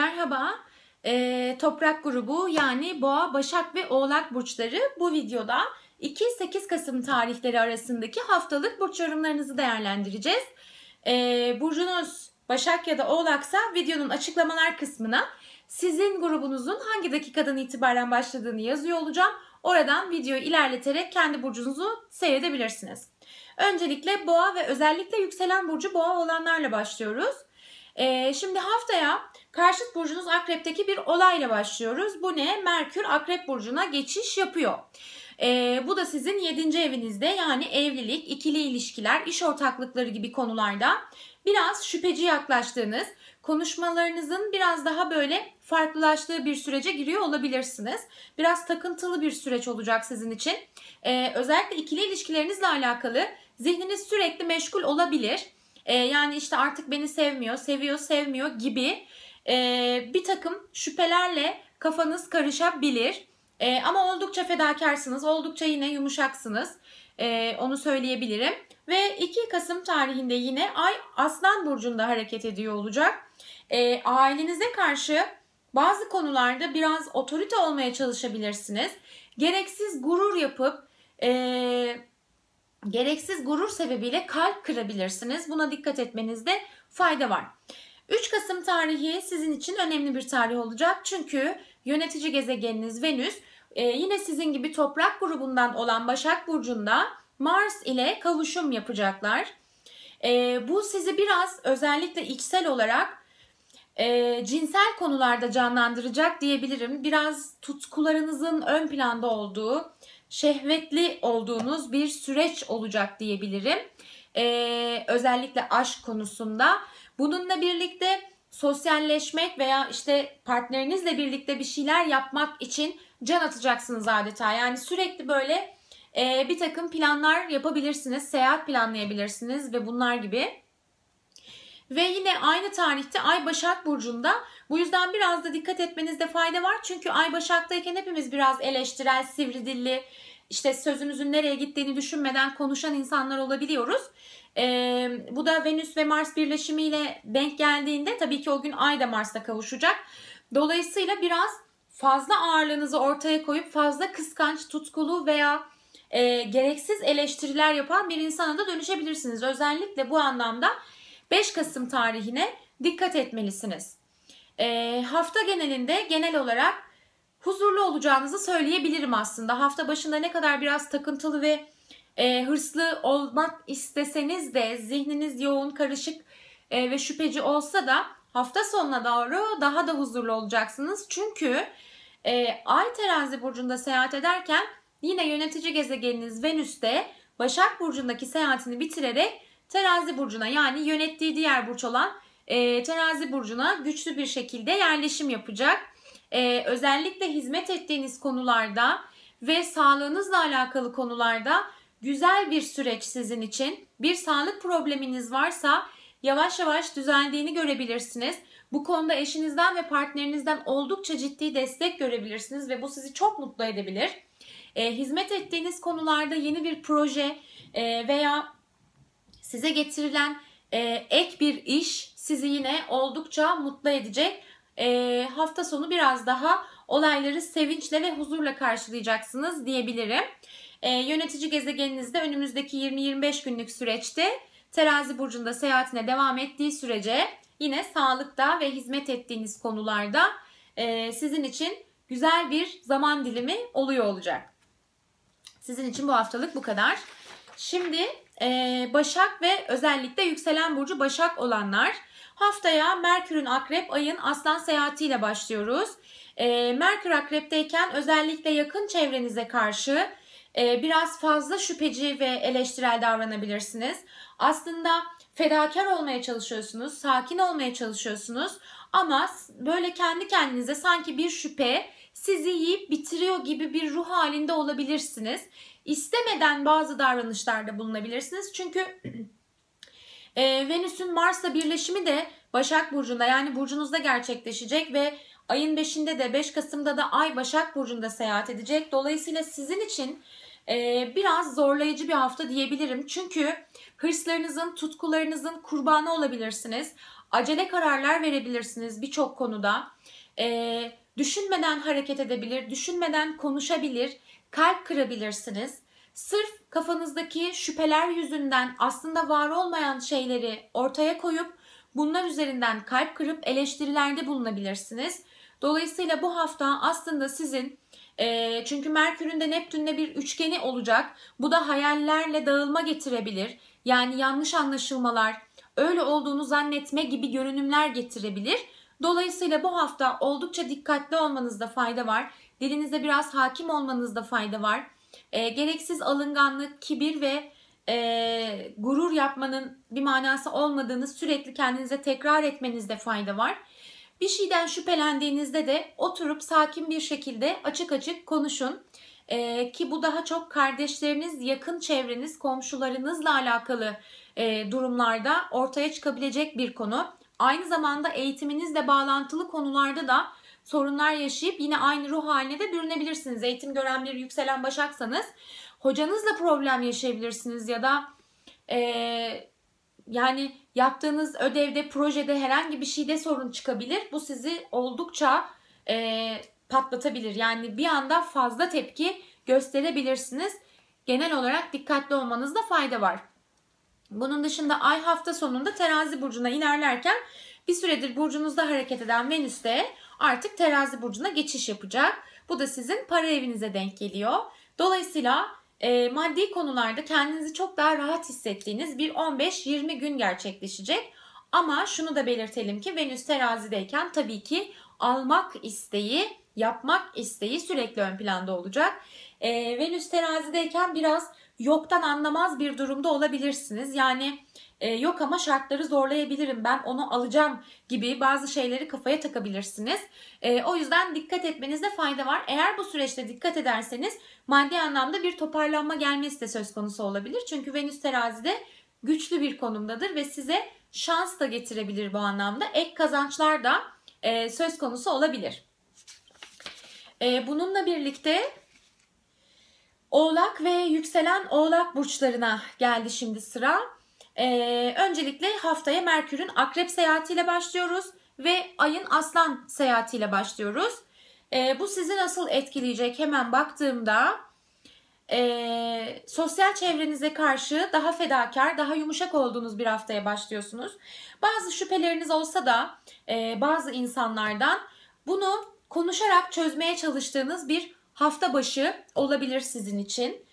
Merhaba, Ee, Toprak grubu yani Boğa, Başak ve Oğlak burçları bu videoda 2-8 Kasım tarihleri arasındaki haftalık burç yorumlarınızı değerlendireceğiz. Ee, burcunuz Başak ya da Oğlaksa videonun açıklamalar kısmına sizin grubunuzun hangi dakikadan itibaren başladığını yazıyor olacağım. Oradan videoyu ilerleterek kendi burcunuzu seyredebilirsiniz. Öncelikle boğa ve özellikle yükselen burcu boğa olanlarla başlıyoruz. Ee, şimdi haftaya karşıt burcunuz akrepteki bir olayla başlıyoruz. Bu ne? Merkür akrep burcuna geçiş yapıyor. Ee, bu da sizin 7. evinizde yani evlilik, ikili ilişkiler, iş ortaklıkları gibi konularda biraz şüpheci yaklaştığınız, konuşmalarınızın biraz daha böyle farklılaştığı bir sürece giriyor olabilirsiniz. Biraz takıntılı bir süreç olacak sizin için. Ee, özellikle ikili ilişkilerinizle alakalı zihniniz sürekli meşgul olabilir. Ee, yani işte artık beni sevmiyor, seviyor, sevmiyor gibi e, bir takım şüphelerle kafanız karışabilir. E, ama oldukça fedakarsınız, oldukça yine yumuşaksınız. E, onu söyleyebilirim. Ve 2 Kasım tarihinde yine Ay Aslan Burcu'nda hareket ediyor olacak. E, ailenize karşı bazı konularda biraz otorite olmaya çalışabilirsiniz. Gereksiz gurur yapıp e, gereksiz gurur sebebiyle kalp kırabilirsiniz. Buna dikkat etmenizde fayda var. 3 Kasım tarihi sizin için önemli bir tarih olacak. Çünkü yönetici gezegeniniz Venüs e, yine sizin gibi toprak grubundan olan Başak Burcu'nda Mars ile kavuşum yapacaklar. E, bu sizi biraz özellikle içsel olarak e, cinsel konularda canlandıracak diyebilirim. Biraz tutkularınızın ön planda olduğu, şehvetli olduğunuz bir süreç olacak diyebilirim. E, özellikle aşk konusunda. Bununla birlikte sosyalleşmek veya işte partnerinizle birlikte bir şeyler yapmak için can atacaksınız adeta. Yani sürekli böyle e, bir takım planlar yapabilirsiniz, seyahat planlayabilirsiniz ve bunlar gibi. Ve yine aynı tarihte Ay Başak Burcu'nda. Bu yüzden biraz da dikkat etmenizde fayda var. Çünkü Ay Başak'tayken hepimiz biraz eleştirel, sivri dilli, işte sözümüzün nereye gittiğini düşünmeden konuşan insanlar olabiliyoruz. Ee, bu da Venüs ve Mars birleşimiyle denk geldiğinde tabii ki o gün Ay da Mars'ta kavuşacak. Dolayısıyla biraz fazla ağırlığınızı ortaya koyup fazla kıskanç, tutkulu veya e, gereksiz eleştiriler yapan bir insana da dönüşebilirsiniz. Özellikle bu anlamda 5 Kasım tarihine dikkat etmelisiniz. E, hafta genelinde genel olarak huzurlu olacağınızı söyleyebilirim aslında. Hafta başında ne kadar biraz takıntılı ve e, hırslı olmak isteseniz de zihniniz yoğun, karışık e, ve şüpheci olsa da hafta sonuna doğru daha da huzurlu olacaksınız. Çünkü e, Ay terazi burcunda seyahat ederken yine yönetici gezegeniniz Venüs'te Başak burcundaki seyahatini bitirerek terazi burcuna yani yönettiği diğer burç olan e, terazi burcuna güçlü bir şekilde yerleşim yapacak. E, özellikle hizmet ettiğiniz konularda ve sağlığınızla alakalı konularda güzel bir süreç sizin için. Bir sağlık probleminiz varsa yavaş yavaş düzeldiğini görebilirsiniz. Bu konuda eşinizden ve partnerinizden oldukça ciddi destek görebilirsiniz ve bu sizi çok mutlu edebilir. E, hizmet ettiğiniz konularda yeni bir proje e, veya size getirilen e, ek bir iş sizi yine oldukça mutlu edecek. E, hafta sonu biraz daha olayları sevinçle ve huzurla karşılayacaksınız diyebilirim. E, yönetici gezegeninizde önümüzdeki 20-25 günlük süreçte terazi burcunda seyahatine devam ettiği sürece yine sağlıkta ve hizmet ettiğiniz konularda e, sizin için güzel bir zaman dilimi oluyor olacak. Sizin için bu haftalık bu kadar. Şimdi e, Başak ve özellikle yükselen burcu Başak olanlar haftaya Merkür'ün Akrep, Ay'ın Aslan seyahatiyle başlıyoruz. E, Merkür Akrep'teyken özellikle yakın çevrenize karşı biraz fazla şüpheci ve eleştirel davranabilirsiniz. Aslında fedakar olmaya çalışıyorsunuz, sakin olmaya çalışıyorsunuz ama böyle kendi kendinize sanki bir şüphe sizi yiyip bitiriyor gibi bir ruh halinde olabilirsiniz. İstemeden bazı davranışlarda bulunabilirsiniz. Çünkü e, Venüs'ün Mars'la birleşimi de Başak Burcu'nda yani burcunuzda gerçekleşecek ve ayın 5'inde de 5 Kasım'da da Ay Başak Burcu'nda seyahat edecek. Dolayısıyla sizin için e, biraz zorlayıcı bir hafta diyebilirim. Çünkü hırslarınızın, tutkularınızın kurbanı olabilirsiniz. Acele kararlar verebilirsiniz birçok konuda. E, düşünmeden hareket edebilir, düşünmeden konuşabilir, kalp kırabilirsiniz. Sırf kafanızdaki şüpheler yüzünden aslında var olmayan şeyleri ortaya koyup bunlar üzerinden kalp kırıp eleştirilerde bulunabilirsiniz. Dolayısıyla bu hafta aslında sizin e, çünkü Merkür'ün de Neptün'le bir üçgeni olacak. Bu da hayallerle dağılma getirebilir. Yani yanlış anlaşılmalar, öyle olduğunu zannetme gibi görünümler getirebilir. Dolayısıyla bu hafta oldukça dikkatli olmanızda fayda var. Dilinize biraz hakim olmanızda fayda var. E, gereksiz alınganlık, kibir ve e, gurur yapmanın bir manası olmadığını sürekli kendinize tekrar etmenizde fayda var. Bir şeyden şüphelendiğinizde de oturup sakin bir şekilde açık açık konuşun. Ee, ki bu daha çok kardeşleriniz, yakın çevreniz, komşularınızla alakalı e, durumlarda ortaya çıkabilecek bir konu. Aynı zamanda eğitiminizle bağlantılı konularda da sorunlar yaşayıp yine aynı ruh haline de bürünebilirsiniz. Eğitim gören bir yükselen başaksanız hocanızla problem yaşayabilirsiniz ya da e, yani yaptığınız ödevde, projede herhangi bir şeyde sorun çıkabilir. Bu sizi oldukça e, patlatabilir. Yani bir anda fazla tepki gösterebilirsiniz. Genel olarak dikkatli olmanızda fayda var. Bunun dışında ay hafta sonunda terazi burcuna inerlerken bir süredir burcunuzda hareket eden Venüs de artık terazi burcuna geçiş yapacak. Bu da sizin para evinize denk geliyor. Dolayısıyla e, maddi konularda kendinizi çok daha rahat hissettiğiniz bir 15-20 gün gerçekleşecek. Ama şunu da belirtelim ki Venüs terazideyken tabii ki almak isteği, yapmak isteği sürekli ön planda olacak. E, Venüs terazideyken biraz yoktan anlamaz bir durumda olabilirsiniz. Yani e, yok ama şartları zorlayabilirim ben onu alacağım gibi bazı şeyleri kafaya takabilirsiniz. E, o yüzden dikkat etmenizde fayda var. Eğer bu süreçte dikkat ederseniz maddi anlamda bir toparlanma gelmesi de söz konusu olabilir. Çünkü Venüs terazide güçlü bir konumdadır ve size şans da getirebilir bu anlamda. Ek kazançlar da e, söz konusu olabilir. E, bununla birlikte Oğlak ve yükselen Oğlak burçlarına geldi şimdi sıra. Ee, öncelikle haftaya Merkür'ün Akrep seyahatiyle başlıyoruz ve ayın Aslan seyahatiyle başlıyoruz. Ee, bu sizi nasıl etkileyecek hemen baktığımda e, sosyal çevrenize karşı daha fedakar, daha yumuşak olduğunuz bir haftaya başlıyorsunuz. Bazı şüpheleriniz olsa da e, bazı insanlardan bunu konuşarak çözmeye çalıştığınız bir hafta başı olabilir sizin için.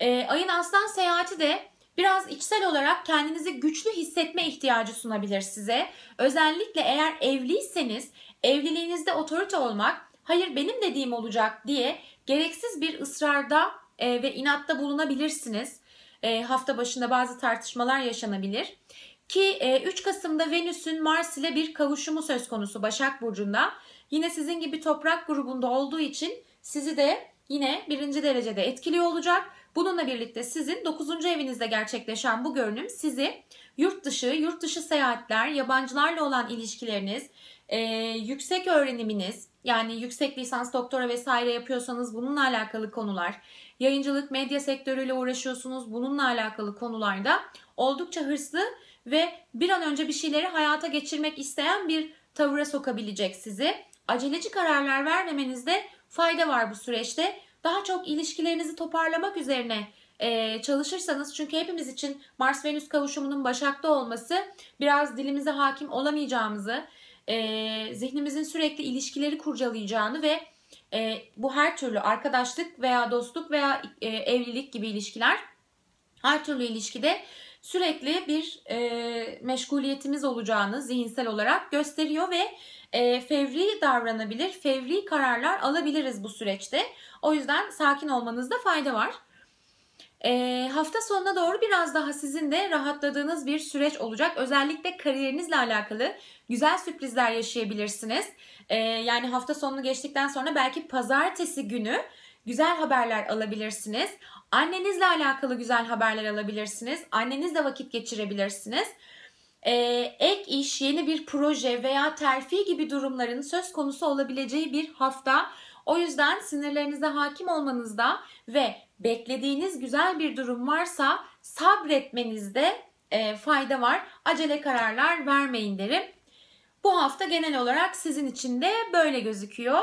E, ayın aslan seyahati de biraz içsel olarak kendinizi güçlü hissetme ihtiyacı sunabilir size. Özellikle eğer evliyseniz evliliğinizde otorite olmak, hayır benim dediğim olacak diye gereksiz bir ısrarda e, ve inatta bulunabilirsiniz. E, hafta başında bazı tartışmalar yaşanabilir. Ki e, 3 Kasım'da Venüs'ün Mars ile bir kavuşumu söz konusu Başak Burcu'nda. Yine sizin gibi toprak grubunda olduğu için sizi de yine birinci derecede etkiliyor olacak. Bununla birlikte sizin 9. evinizde gerçekleşen bu görünüm sizi yurt dışı, yurt dışı seyahatler, yabancılarla olan ilişkileriniz, e, yüksek öğreniminiz, yani yüksek lisans, doktora vesaire yapıyorsanız bununla alakalı konular, yayıncılık, medya sektörüyle uğraşıyorsunuz bununla alakalı konularda oldukça hırslı ve bir an önce bir şeyleri hayata geçirmek isteyen bir tavıra sokabilecek sizi. Aceleci kararlar vermemenizde fayda var bu süreçte. Daha çok ilişkilerinizi toparlamak üzerine e, çalışırsanız çünkü hepimiz için Mars Venüs kavuşumunun Başak'ta olması biraz dilimize hakim olamayacağımızı, e, zihnimizin sürekli ilişkileri kurcalayacağını ve e, bu her türlü arkadaşlık veya dostluk veya e, evlilik gibi ilişkiler her türlü ilişkide sürekli bir e, meşguliyetimiz olacağını zihinsel olarak gösteriyor ve e, fevri davranabilir, fevri kararlar alabiliriz bu süreçte. O yüzden sakin olmanızda fayda var. E, hafta sonuna doğru biraz daha sizin de rahatladığınız bir süreç olacak. Özellikle kariyerinizle alakalı güzel sürprizler yaşayabilirsiniz. E, yani hafta sonunu geçtikten sonra belki pazartesi günü güzel haberler alabilirsiniz. Annenizle alakalı güzel haberler alabilirsiniz. Annenizle vakit geçirebilirsiniz e, ek iş, yeni bir proje veya terfi gibi durumların söz konusu olabileceği bir hafta. O yüzden sinirlerinize hakim olmanızda ve beklediğiniz güzel bir durum varsa sabretmenizde e, fayda var. Acele kararlar vermeyin derim. Bu hafta genel olarak sizin için de böyle gözüküyor.